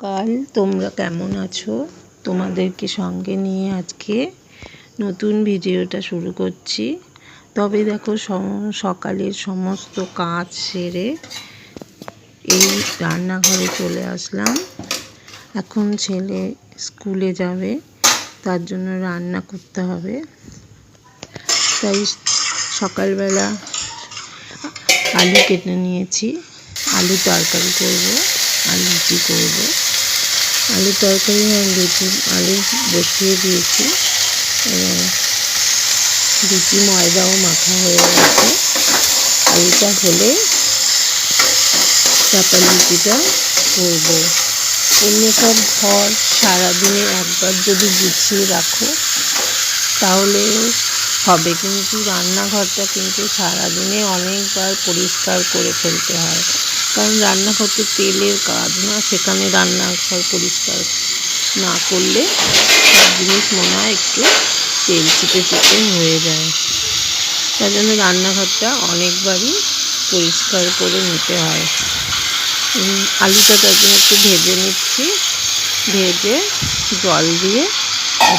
সকাল তোমরা কেমন আছো? তোমাদেরকে সঙ্গে নিয়ে আজকে নতুন ভিডিওটা শুরু করছি। তবে দেখো সকালের সমস্ত কাজ সেরে এই রান্নাঘরে চলে আসলাম। এখন ছেলে স্কুলে যাবে, তার জন্য রান্না করতে হবে। তাই সকালবেলা আলু কেটে নিয়েছি। আলু তরকারি করব আর লুচি করব। আলু তরকারি আর লুচি আলু বসিয়ে দিয়েছি। লুচি ময়দাও মাখা হয়ে গেছে। আলুটা হলে চাপা লুচিটা করব। অন্য সব ঘর সারাদিনে একবার যদি গুছিয়ে রাখো, তাহলে হবে। কিন্তু রান্নাঘরটা কিন্তু সারাদিনে অনেকবার পরিষ্কার করে ফেলতে হয়। কারণ রান্নাঘর তো তেলের কাজ না, সেখানে রান্নাঘর পরিষ্কার না করলে সব জিনিস মনে হয় একটু তেল চিপে চিপে হয়ে যায়। তার জন্য রান্নাঘরটা অনেকবারই পরিষ্কার করে নিতে হয়। আলুটা তার জন্য একটু ভেজে নিচ্ছি। ভেজে জল দিয়ে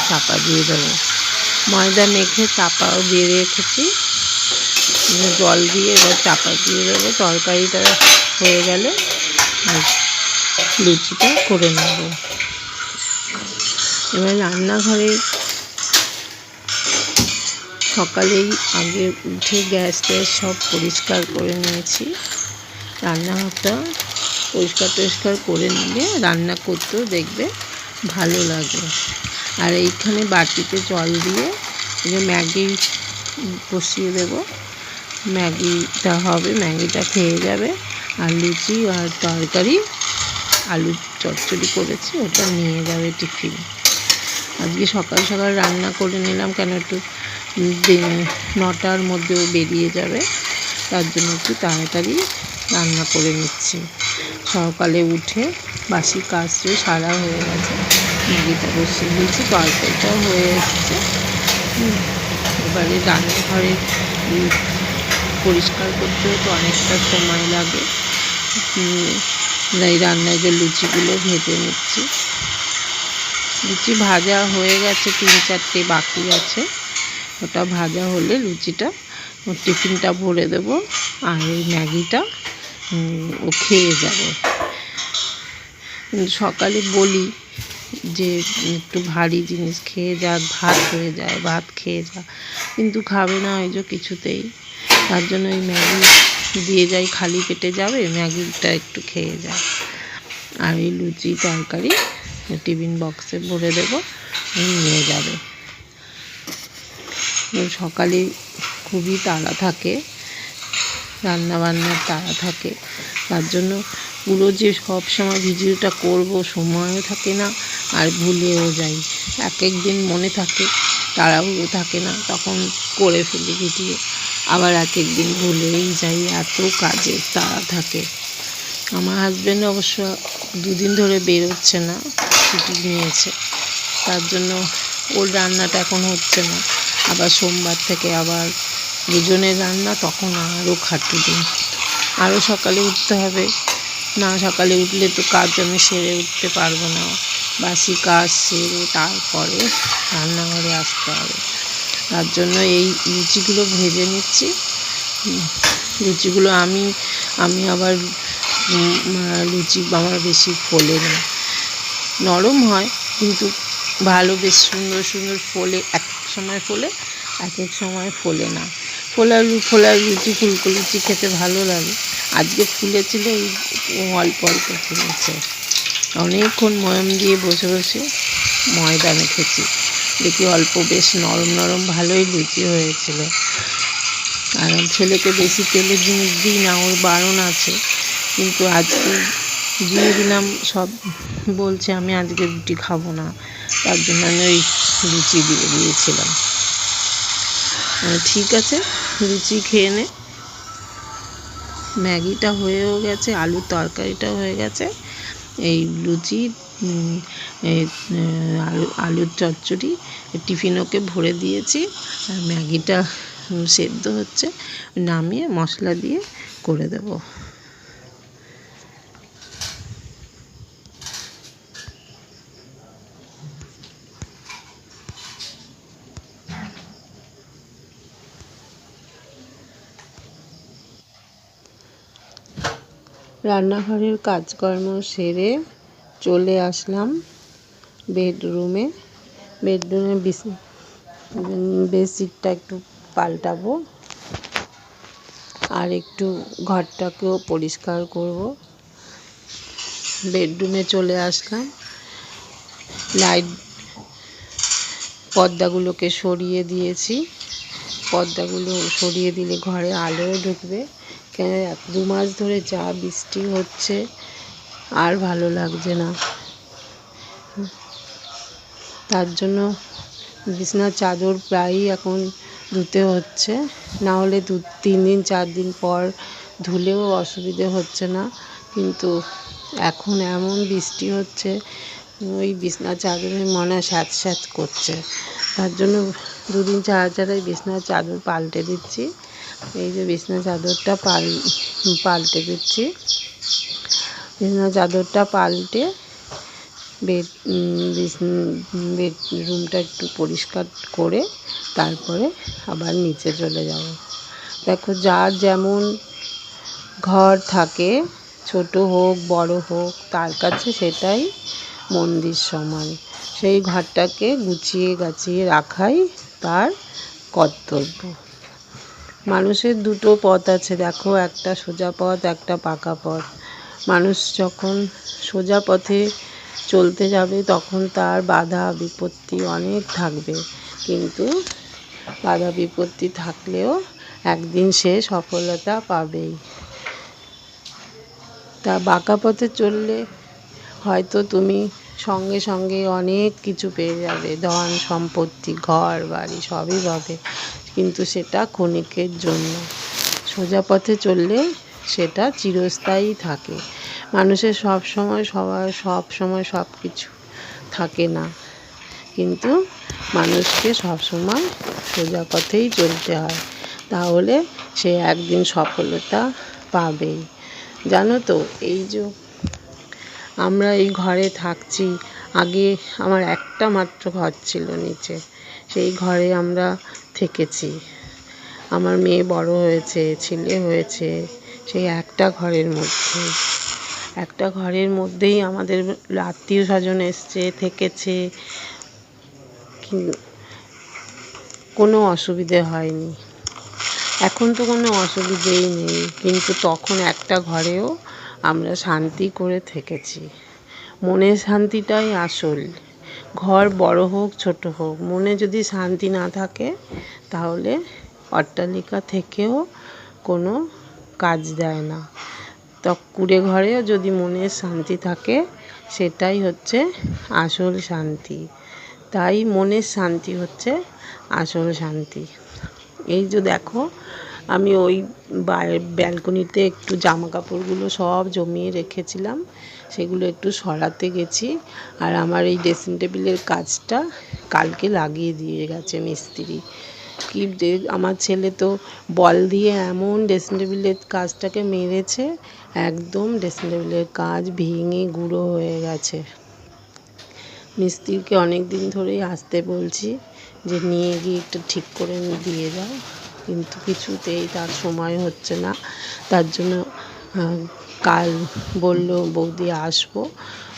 চাপা দিয়ে দেবো। ময়দা মেখে চাপাও দিয়ে রেখেছি। জল দিয়ে এবার চাপা দিয়ে দেবো। তরকারিটা হয়ে গেলে লুচিটা করে নেব। এবার রান্নাঘরে সকালেই আগে উঠে গ্যাস ট্যাস সব পরিষ্কার করে নিয়েছি। রান্নাঘরটা পরিষ্কার টরিষ্কার করে নিলে রান্না করতেও দেখবে ভালো লাগে। আর এইখানে বাটিতে জল দিয়ে যে ম্যাগি বসিয়ে দেব। ম্যাগিটা হবে, ম্যাগিটা খেয়ে যাবে। আর লুচি আর তরকারি আলু চচ্চড়ি করেছি, ওটা নিয়ে যাবে টিফিন। আজকে সকাল সকাল রান্না করে নিলাম, কেন একটু নটার মধ্যেও বেরিয়ে যাবে, তার জন্য একটু তাড়াতাড়ি রান্না করে নিচ্ছি। সকালে উঠে বাসি কাজ সারা হয়ে গেছে ম্যাগিটা বসিয়ে দিয়েছি, তরকারিটাও হয়ে এসছে। এবারে রান্নাঘরে পরিষ্কার করতেও তো অনেকটা সময় লাগে। এই রান্নায় যে লুচিগুলো ভেজে নিচ্ছি। লুচি ভাজা হয়ে গেছে, তিন চারটে বাকি আছে। ওটা ভাজা হলে লুচিটা টিফিনটা ভরে দেবো আর ওই ম্যাগিটা ও খেয়ে যাবে। সকালে বলি যে একটু ভারী জিনিস খেয়ে যাক ভাত হয়ে যায়, ভাত খেয়ে যা। কিন্তু খাবে না ওই যে কিছুতেই। তার জন্য ওই ম্যাগি দিয়ে যাই, খালি পেটে যাবে, ম্যাগিটা একটু খেয়ে যায়। আর এই লুচি তরকারি টিফিন বক্সে ভরে দেবো নিয়ে যাবে। সকালে খুবই তাড়া থাকে, রান্নাবান্নার তাড়া থাকে, তার জন্য পুরো যে সব সময় ভিডিওটা করব সময়ও থাকে না, আর ভুলেও যাই। এক এক দিন মনে থাকে, তাড়াহুড়ো থাকে না, তখন করে ফেলি ভিডিও। আবার এক এক দিন ভুলেই যাই এত কাজের তাড়া থাকে। আমার হাজব্যান্ড অবশ্য দুদিন ধরে বেরোচ্ছে না, ছুটি নিয়েছে। তার জন্য ওর রান্নাটা এখন হচ্ছে না। আবার সোমবার থেকে আবার দুজনের রান্না, তখন আরও খাটু দিন। আরও সকালে উঠতে হবে। না সকালে উঠলে তো কাজ আমি সেরে উঠতে পারব না। বাসি কাজ সেরে তারপরে রান্নাঘরে আসতে হবে। তার জন্য এই লুচিগুলো ভেজে নিচ্ছি। লুচিগুলো আমি আমি আবার লুচি আমার বেশি ফোলে না। নরম হয়, কিন্তু ভালো, বেশ সুন্দর সুন্দর ফোলে, এক সময় ফোলে, এক এক সময় ফোলে না। ফোলা ফোলা লুচি, ফুলকো লুচি খেতে ভালো লাগে। আজকে ফুলেছিল অল্প অল্প ফুলেছে। অনেকক্ষণ ময়ম দিয়ে বসে বসে ময়দা মেখেছি দেখি অল্প বেশ নরম নরম ভালোই লুচি হয়েছিল। আর ছেলেকে বেশি তেলের জিনিস দিই না, ওর বারণ আছে। কিন্তু আজকে দিয়ে দিলাম সব, বলছে আমি আজকে রুটি খাব না। তার জন্য আমি ওই লুচি দিয়ে দিয়েছিলাম। ঠিক আছে, লুচি খেয়ে নে। ম্যাগিটা হয়েও গেছে, আলুর তরকারিটাও হয়ে গেছে। এই লুচি আলু, আলুর চচ্চড়ি টিফিনওকে ভরে দিয়েছি, আর ম্যাগিটা সেদ্ধ হচ্ছে, নামিয়ে মশলা দিয়ে করে দেবো। রান্নাঘরের কাজকর্ম সেরে চলে আসলাম বেডরুমে। বেডরুমে বেডশিটটা একটু পাল্টাবো আর একটু ঘরটাকেও পরিষ্কার করব। বেডরুমে চলে আসলাম। লাইট পর্দাগুলোকে সরিয়ে দিয়েছি। পর্দাগুলো সরিয়ে দিলে ঘরে আলোও ঢুকবে। কেন দু মাস ধরে যা বৃষ্টি হচ্ছে আর ভালো লাগছে না। তার জন্য বিছনার চাদর প্রায়ই এখন ধুতে হচ্ছে। না হলে দু, তিন দিন, চার দিন পর ধুলেও অসুবিধে হচ্ছে না। কিন্তু এখন এমন বৃষ্টি হচ্ছে, ওই বিছনার চাদরে মনে হয় স্যাঁত স্যাঁত করছে। তার জন্য দুদিন ছাড়া ছাড়াই বিছনার চাদর পাল্টে দিচ্ছি। এই যে বিছনার চাদরটা পাল, পাল্টে দিচ্ছি। বিছনার চাদরটা পাল্টে বেড বেডরুমটা একটু পরিষ্কার করে তারপরে আবার নিচে চলে যাব। দেখো যার যেমন ঘর থাকে, ছোট হোক, বড় হোক, তার কাছে সেটাই মন্দির সমান। সেই ঘরটাকে গুছিয়ে গাছিয়ে রাখাই তার কর্তব্য। মানুষের দুটো পথ আছে, দেখো একটা সোজা পথ, একটা পাকা পথ। মানুষ যখন সোজা পথে চলতে যাবে, তখন তার বাধা বিপত্তি অনেক থাকবে। কিন্তু বাধা বিপত্তি থাকলেও একদিন সে সফলতা পাবেই। তা বাঁকা পথে চললে হয়তো তুমি সঙ্গে সঙ্গে অনেক কিছু পেয়ে যাবে, ধন, সম্পত্তি, ঘর, বাড়ি, সবই পাবে। কিন্তু সেটা ক্ষণিকের জন্য। সোজা পথে চললে সেটা চিরস্থায়ী থাকে। মানুষের সব সময় সবার সব সময় সব কিছু থাকে না। কিন্তু মানুষকে সব সময় সোজা পথেই চলতে হয়। তাহলে সে একদিন সফলতা পাবেই জানো তো, এই যে আমরা এই ঘরে থাকছি, আগে আমার একটা মাত্র ঘর ছিল নিচে, সেই ঘরে আমরা থেকেছি। আমার মেয়ে বড় হয়েছে, ছেলে হয়েছে, সেই একটা ঘরের মধ্যে। একটা ঘরের মধ্যেই আমাদের আত্মীয় স্বজন এসছে, থেকেছে। কোনো অসুবিধে হয়নি। এখন তো কোনো অসুবিধেই নেই। কিন্তু তখন একটা ঘরেও আমরা শান্তি করে থেকেছি। মনের শান্তিটাই আসল। ঘর বড় হোক, ছোট হোক, মনে যদি শান্তি না থাকে, তাহলে অট্টালিকা থেকেও কোনো কাজ দেয় না। তো কুড়ে ঘরেও যদি মনের শান্তি থাকে, সেটাই হচ্ছে আসল শান্তি। তাই মনের শান্তি হচ্ছে আসল শান্তি। এই যে দেখো, আমি ওই ব্যালকনিতে একটু জামা কাপড়গুলো সব জমিয়ে রেখেছিলাম, সেগুলো একটু সরাতে গেছি, আর আমার এই ড্রেসিং টেবিলের কাজটা কালকে লাগিয়ে দিয়ে গেছে মিস্ত্রি। কি আমার ছেলে তো বল দিয়ে এমন ড্রেসিং টেবিলের কাজটাকে মেরেছে, একদম ড্রেসিং টেবিলের কাজ ভেঙে গুঁড়ো হয়ে গেছে। মিস্ত্রিকে অনেক দিন ধরেই আসতে বলছি যে, নিয়ে গিয়ে একটু ঠিক করে দিয়ে যাও। কিন্তু কিছুতেই তার সময় হচ্ছে না। তার জন্য কাল বলল, বৌদি, আসব।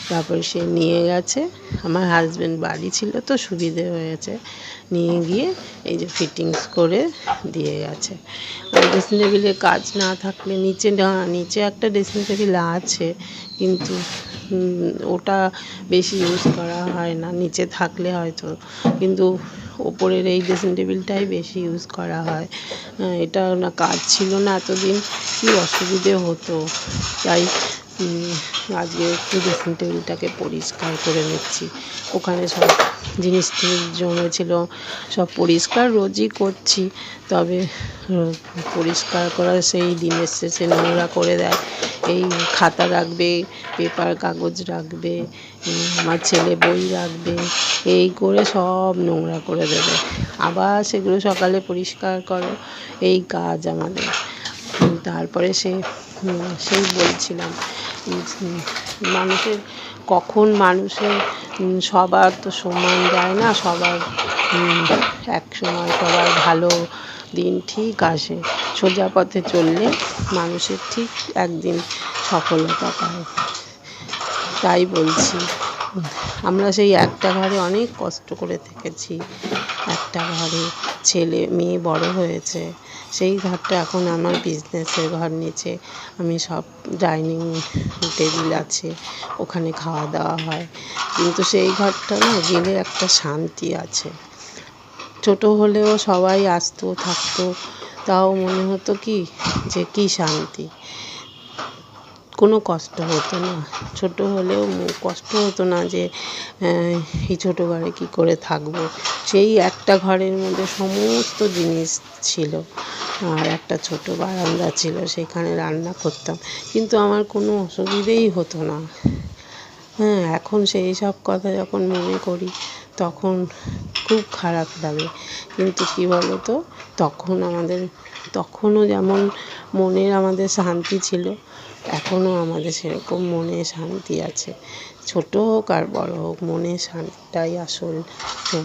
তারপরে সে নিয়ে গেছে। আমার হাজব্যান্ড বাড়ি ছিল তো, সুবিধে হয়েছে। নিয়ে গিয়ে এই যে ফিটিংস করে দিয়ে গেছে। ড্রেসিং টেবিলে কাজ না থাকলে নিচে না, নিচে একটা ড্রেসিং টেবিল আছে, কিন্তু ওটা বেশি ইউজ করা হয় না। নিচে থাকলে হয়তো, কিন্তু ওপরের এই ড্রেসিং টেবিলটাই বেশি ইউজ করা হয়। এটা না কাজ ছিল না এতদিন, কী অসুবিধে হতো? তাই আজকে একটু ড্রেসিং টেবিলটাকে পরিষ্কার করে নিচ্ছি। ওখানে সব জিনিস জমেছিল সব পরিষ্কার, রোজই করছি। তবে পরিষ্কার করার সেই দিনের শেষে নোংরা করে দেয়। এই খাতা রাখবে, পেপার, কাগজ রাখবে আমার ছেলে বই রাখবে, এই করে সব নোংরা করে দেবে। আবার সেগুলো সকালে পরিষ্কার করো, এই কাজ আমাদের। তারপরে সে সেই বলছিলাম মানুষের, কখন মানুষের সবার তো সমান যায় না, সবার এক সময় সবার ভালো দিন ঠিক আসে। সোজা পথে চললে মানুষের ঠিক একদিন সফলতা পায়। তাই বলছি। আমরা সেই একটা ঘরে অনেক কষ্ট করে থেকেছি। একটা ঘরে ছেলে, মেয়ে বড় হয়েছে। সেই ঘরটা এখন আমার বিজনেসের ঘর নিচে। আমি সব ডাইনিং টেবিল আছে, ওখানে খাওয়া দাওয়া হয়। কিন্তু সেই ঘরটা না গেলে একটা শান্তি আছে। ছোট হলেও সবাই আসতো, থাকতো। তাও মনে হতো কি? যে কী শান্তি। কোনো কষ্ট হতো না। ছোট হলেও কষ্ট হতো না যে এই ছোটো ঘরে কী করে থাকব। সেই একটা ঘরের মধ্যে সমস্ত জিনিস ছিল। আর একটা ছোট বারান্দা ছিল, সেখানে রান্না করতাম। কিন্তু আমার কোনো অসুবিধেই হতো না। হ্যাঁ এখন সেই সব কথা যখন মনে করি, তখন খুব খারাপ লাগে। কিন্তু কী বলো তো তখন আমাদের, তখনও যেমন মনের আমাদের শান্তি ছিল এখনও আমাদের সেরকম মনে শান্তি আছে। ছোট হোক আর বড়ো হোক মনের শান্তিটাই আসল।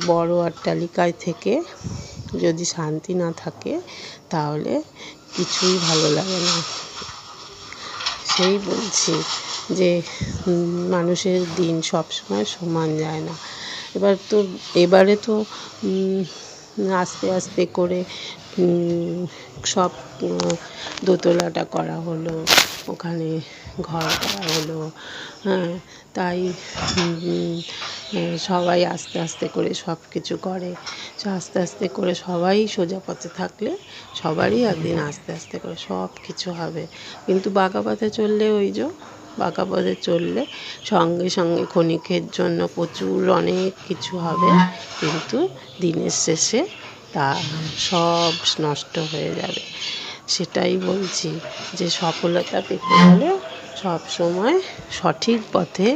বড় অট্টালিকায় থেকে যদি শান্তি না থাকে, তাহলে কিছুই ভালো লাগে না। সেই বলছি যে মানুষের দিন সব সময় সমান যায় না। এবার তো, এবারে তো আস্তে আস্তে করে সব দোতলাটা করা হলো, ওখানে ঘর করা হলো হ্যাঁ তাই সবাই আস্তে আস্তে করে সব কিছু করে আস্তে আস্তে করে সবাই সোজা পথে থাকলে সবারই একদিন আস্তে আস্তে করে সব কিছু হবে। কিন্তু বাঁকা পথে চললে ওই যে, বাঁকা পথে চললে সঙ্গে সঙ্গে ক্ষণিকের জন্য প্রচুর অনেক কিছু হবে। কিন্তু দিনের শেষে তা সব নষ্ট হয়ে যাবে। সেটাই বলছি যে সফলতা পেতে হলে সব সময় সঠিক পথে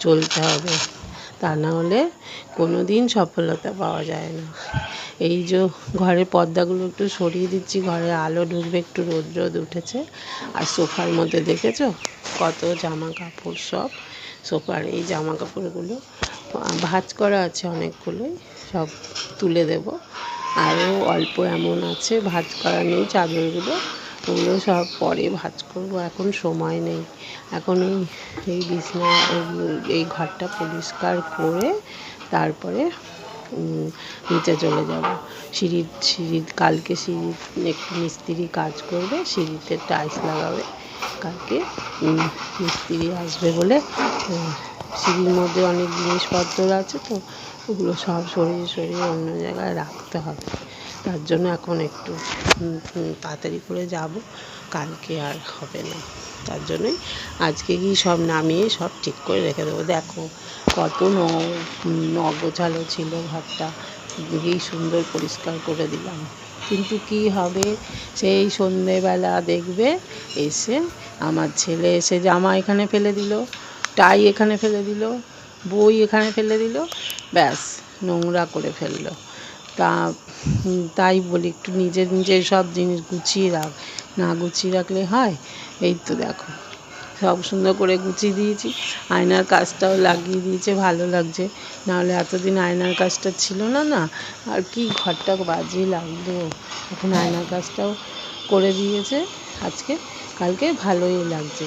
চলতে হবে। তা না হলে কোনো দিন সফলতা পাওয়া যায় না। এই যে ঘরের পর্দাগুলো একটু সরিয়ে দিচ্ছি, ঘরে আলো ঢুকবে, একটু রোদ রোদ উঠেছে। আর সোফার মধ্যে দেখেছ? কত জামা কাপড় সব। সোফার এই জামা কাপড়গুলো ভাঁজ করা আছে অনেকগুলোই। সব তুলে দেব। আরও অল্প এমন আছে ভাঁজ করা নেই, চাদরগুলো। ওগুলো সব পরে ভাঁজ করব, এখন সময় নেই। এখন এই এই বিছনা, এই- ঘরটা পরিষ্কার করে তারপরে নিচে চলে যাব। সিঁড়ির সিঁড়ির, কালকে সিঁড়ির একটু মিস্ত্রি কাজ করবে, সিঁড়িতে টাইলস লাগাবে। কালকে মিস্ত্রি আসবে বলে সিঁড়ির মধ্যে অনেক জিনিসপত্র আছে তো ওগুলো সব সরিয়ে সরিয়ে অন্য জায়গায় রাখতে হবে। তার জন্য এখন একটু তাড়াতাড়ি করে যাব। কালকে আর হবে না। তার জন্যই আজকে গিয়ে সব নামিয়ে সব ঠিক করে রেখে দেবো। দেখো কত নগোছালো ছিল ঘরটা। গিয়েই সুন্দর পরিষ্কার করে দিলাম। কিন্তু কি হবে? সেই সন্ধেবেলা দেখবে এসে আমার ছেলে এসে জামা এখানে ফেলে দিল, টাই এখানে ফেলে দিল। বই এখানে ফেলে দিল, ব্যাস, নোংরা করে ফেলল। তা তাই বলি, একটু নিজের নিজের সব জিনিস গুছিয়ে রাখ। না গুছিয়ে রাখলে হয়? এই তো দেখো, সব সুন্দর করে গুছিয়ে দিয়েছি। আয়নার কাজটাও লাগিয়ে দিয়েছে, ভালো লাগছে। নাহলে এতদিন আয়নার কাজটা ছিল না না? আর কি ঘরটা বাজে লাগল। এখন আয়নার কাজটাও করে দিয়েছে। আজকে, কালকে ভালোই লাগছে।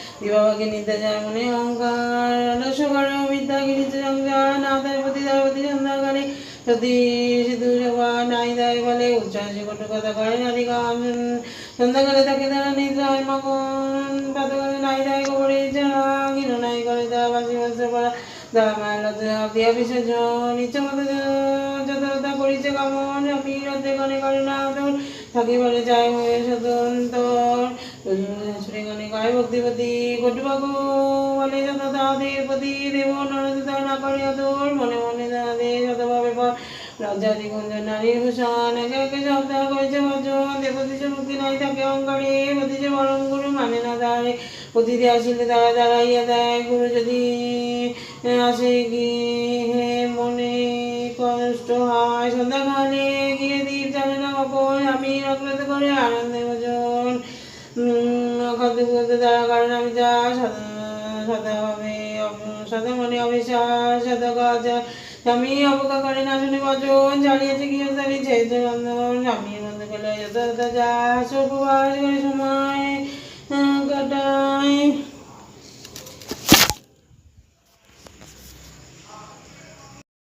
বিবাহকে নিতে যায় মনে অহংকার রসকর বিদ্যাকে নিতে সংসার না তার প্রতি তার প্রতি সন্ধ্যাকালে যদি সিধু সভা নাই দেয় বলে উচ্চাসে কটু কথা করে নারী গান সন্ধ্যাকালে তাকে তারা নিদ্রায় মগন প্রাতকালে নাই দেয় যারা কিনো নাই করে দেওয়া বাসি বস্ত্র পরা, দেওয়া মায়ের দিয়া মতো যথাযথা করিছে কামন আমি করে না তোর থাকি বলে যায় হয়ে স্বতন্ত্র গায় মনে মনে তাদের যতভাবে পর ভূষণ একে একে শব্দ করেছে ভজন দেবতীছে মুক্তি নাই থাকে অঙ্গারে পতিছে বরং গুরু মানে না দাঁড়ে অতিথি আসিলে তারা দাঁড়াইয়া দেয় গুরু যদি আসে হে মনে কষ্ট হয় সন্ধ্যাকালে গিয়ে দীপ জ্বালে না কখন আমি রক্ত করে আনন্দে খাদ্য বলতে কারণ আমি হবে সদা মনে অবিশ্বাস স্বামী অবজ্ঞা করে না শুনে বচন ছাড়িয়েছে কি রন্ধন স্বামীর বন্ধ করলে যত যা উপবাস করে সময় কাটায়।